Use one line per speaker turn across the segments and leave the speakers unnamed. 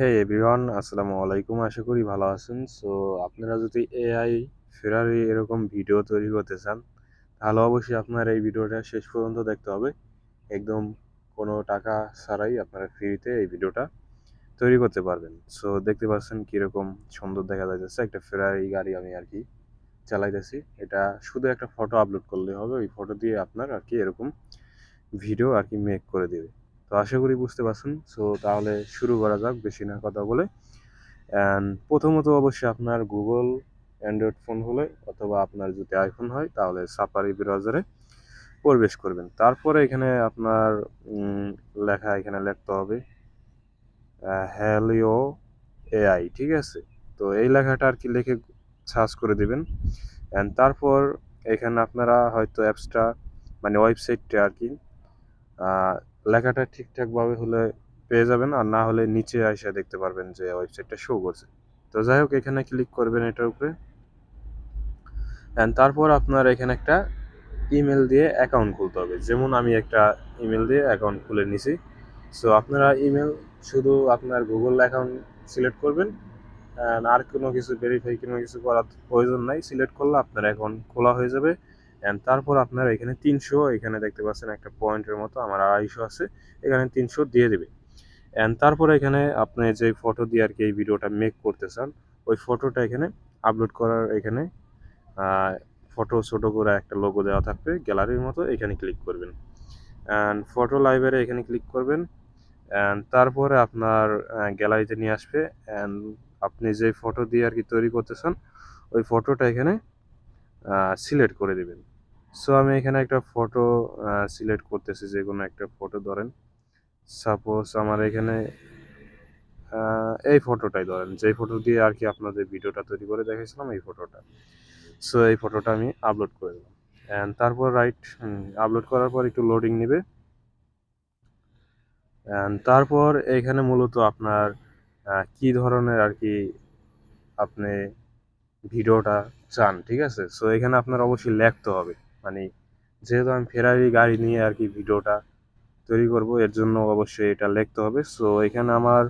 হে everyone আসসালামু আলাইকুম আশা করি ভালো আছেন। সো আপনারা যদি এআই ফেরারি এরকম ভিডিও তৈরি করতে চান, তাহলে অবশ্যই আপনার এই ভিডিওটা শেষ পর্যন্ত দেখতে হবে। একদম কোনো টাকা ছাড়াই আপনারা ফ্রিতে এই ভিডিওটা তৈরি করতে পারবেন। সো দেখতে পাচ্ছেন কীরকম সুন্দর দেখা যাচ্ছে একটা ফেরারি গাড়ি আমি আর কি চালাইতেছি। এটা শুধু একটা ফটো আপলোড করলে হবে। ওই ফটো দিয়ে আপনার আর কি এরকম ভিডিও আর কি মেক করে দেবে। তো আশা করি বুঝতে পারছেন। সো তাহলে শুরু করা যাক, বেশি না কথা বলে। অ্যান্ড প্রথমত অবশ্যই আপনার গুগল অ্যান্ড্রয়েড ফোন হলে অথবা আপনার যদি আইফোন হয়, তাহলে সাফারি ব্রাউজারে প্রবেশ করবেন। তারপরে এখানে আপনার লেখা এখানে লিখতে হবে হ্যালিও এআই ঠিক আছে? তো এই লেখাটা আর কি লিখে সার্চ করে দেবেন। অ্যান্ড তারপর এখানে আপনারা হয়তো অ্যাপসটা মানে ওয়েবসাইটটা আর কি লেখাটা ঠিকঠাকভাবে হলে পেয়ে যাবেন আর না হলে নিচে এসে দেখতে পারবেন যে ওয়েবসাইটটা শো করছে। তো যাই হোক, এখানে ক্লিক করবেন এটার উপরে। অ্যান্ড তারপর আপনার এখানে একটা ইমেল দিয়ে অ্যাকাউন্ট খুলতে হবে। যেমন আমি একটা ইমেল দিয়ে অ্যাকাউন্ট খুলে নিছি। সো আপনারা ইমেল শুধু আপনার গুগল অ্যাকাউন্ট সিলেক্ট করবেন। আর কোনো কিছু ভেরিফাই কোনো কিছু করার প্রয়োজন নাই। সিলেক্ট করলে আপনার অ্যাকাউন্ট খোলা হয়ে যাবে। অ্যান্ড তারপর আপনার এখানে তিনশো, এখানে দেখতে পাচ্ছেন একটা পয়েন্টের মতো, আমার আড়াইশো আছে, এখানে তিনশো দিয়ে দেবে। অ্যান্ড তারপরে এখানে আপনি যে ফটো দিয়ে আর কি এই ভিডিওটা মেক করতে চান, ওই ফটোটা এখানে আপলোড করার এখানে ফটো ছোটো করে একটা লোগো দেওয়া থাকবে গ্যালারির মতো, এখানে ক্লিক করবেন। অ্যান্ড ফটো লাইব্রেরি এখানে ক্লিক করবেন। অ্যান্ড তারপরে আপনার গ্যালারিতে নিয়ে আসবে। অ্যান্ড আপনি যে ফটো দিয়ে আর কি তৈরি করতে চান, ওই ফটোটা এখানে সিলেক্ট করে দেবেন। সো আমি এখানে একটা ফটো সিলেক্ট করতেছি, যে কোনো একটা ফটো ধরেন। সাপোজ আমার এখানে এই ফটোটাই ধরেন, যেই ফটো দিয়ে আর কি আপনাদের ভিডিওটা তৈরি করে দেখেছিলাম এই ফটোটা সো এই ফটোটা আমি আপলোড করে দিলাম। অ্যান্ড তারপর রাইট আপলোড করার পর একটু লোডিং নেবে। অ্যান্ড তারপর এখানে মূলত আপনার কি ধরনের আর কি আপনি ভিডিওটা চান, ঠিক আছে? সো এখানে আপনার অবশ্যই লিখতে হবে। মানে যেহেতু আমি ফেরারি গাড়ি নিয়ে আর কি ভিডিওটা তৈরি করব, এর জন্য অবশ্যই এটা লিখতে হবে। সো এখানে আমার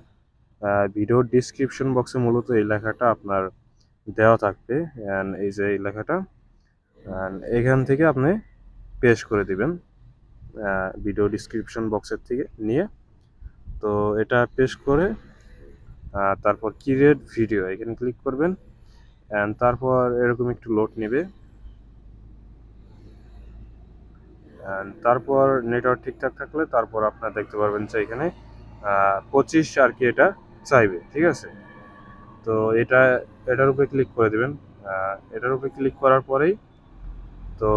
ভিডিওর ডিসক্রিপশন বক্সে মূলত এই লেখাটা আপনার দেওয়া থাকবে। অ্যান্ড এই যে এই লেখাটা অ্যান্ড এখান থেকে আপনি পেশ করে দিবেন ভিডিও ডিসক্রিপশন বক্সের থেকে নিয়ে। তো এটা পেশ করে তারপর ক্রিয়েট ভিডিও এখানে ক্লিক করবেন। অ্যান্ড তারপর এরকম একটু লোড নেবে। তারপর নেটওয়ার্ক ঠিকঠাক থাকলে তারপর আপনার দেখতে পারবেন যে এখানে পঁচিশ আর কি এটা চাইবে, ঠিক আছে? তো এটা, এটার উপরে ক্লিক করে দেবেন। এটার উপরে ক্লিক করার পরেই তো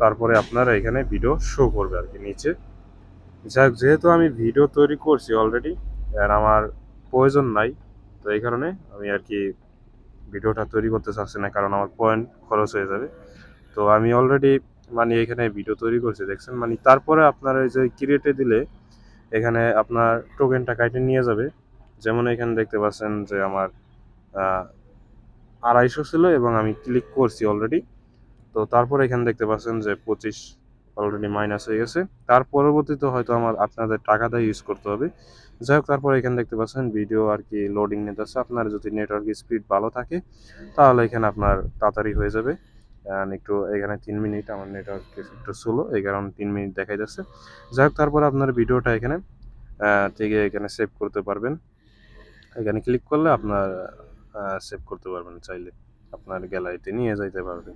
তারপরে আপনার এখানে ভিডিও শো করবে আর কি নিচে। যাক, যেহেতু আমি ভিডিও তৈরি করছি অলরেডি আর আমার প্রয়োজন নাই, তো এই কারণে আমি আর কি ভিডিওটা তৈরি করতে চাচ্ছি না, কারণ আমার পয়েন্ট খরচ হয়ে যাবে। তো আমি অলরেডি মানে এখানে ভিডিও তৈরি করছে, দেখছেন? মানে তারপরে আপনার এই যে ক্রিয়েটে দিলে এখানে আপনার টোকেনটা কাইটে নিয়ে যাবে। যেমন এখানে দেখতে পাচ্ছেন যে আমার আড়াইশো ছিল এবং আমি ক্লিক করছি অলরেডি তো তারপর এখানে দেখতে পাচ্ছেন যে পঁচিশ অলরেডি মাইনাস হয়ে গেছে। তার পরবর্তীতে হয়তো আমার আপনাদের টাকাটা ইউজ করতে হবে। যাই হোক, তারপর এখানে দেখতে পাচ্ছেন ভিডিও আর কি লোডিং নিতেছে আপনার যদি নেটওয়ার্ক স্পিড ভালো থাকে, তাহলে এখানে আপনার তাড়াতাড়ি হয়ে যাবে। একটু এখানে তিন মিনিট আমার নেটওয়ার্ক একটু স্লো এই কারণে তিন মিনিট দেখাই যাচ্ছে। যাই হোক তারপর আপনার ভিডিওটা এখানে থেকে এখানে সেভ করতে পারবেন। এখানে ক্লিক করলে আপনার সেভ করতে পারবেন চাইলে। আপনার গ্যালারিতে নিয়ে যাইতে পারবেন।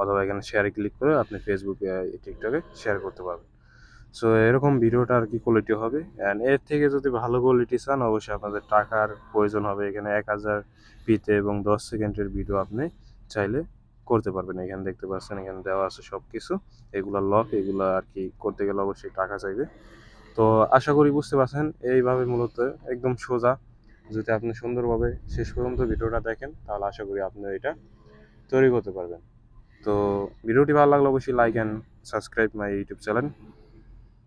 অথবা এখানে শেয়ারে ক্লিক করে আপনি ফেসবুকে টিকটকে শেয়ার করতে পারবেন। সো এরকম ভিডিওটা আর কি কোয়ালিটি হবে? অ্যান্ড এর থেকে যদি ভালো কোয়ালিটি চান, অবশ্যই আপনাদের টাকার প্রয়োজন হবে। এখানে এক হাজার পিতে এবং দশ সেকেন্ডের ভিডিও আপনি চাইলে করতে পারবেন। এখানে দেখতে পাচ্ছেন, এখানে দেওয়া আছে সব কিছু এগুলো লক এগুলো আর কি করতে গেলে অবশ্যই টাকা চাইবে। তো আশা করি বুঝতে পারছেন, এইভাবে মূলত একদম সোজা। যদি আপনি সুন্দরভাবে শেষ পর্যন্ত ভিডিওটা দেখেন, তাহলে আশা করি আপনি এটা তৈরি করতে পারবেন। তো ভিডিওটি ভালো লাগলে অবশ্যই like and subscribe my YouTube channel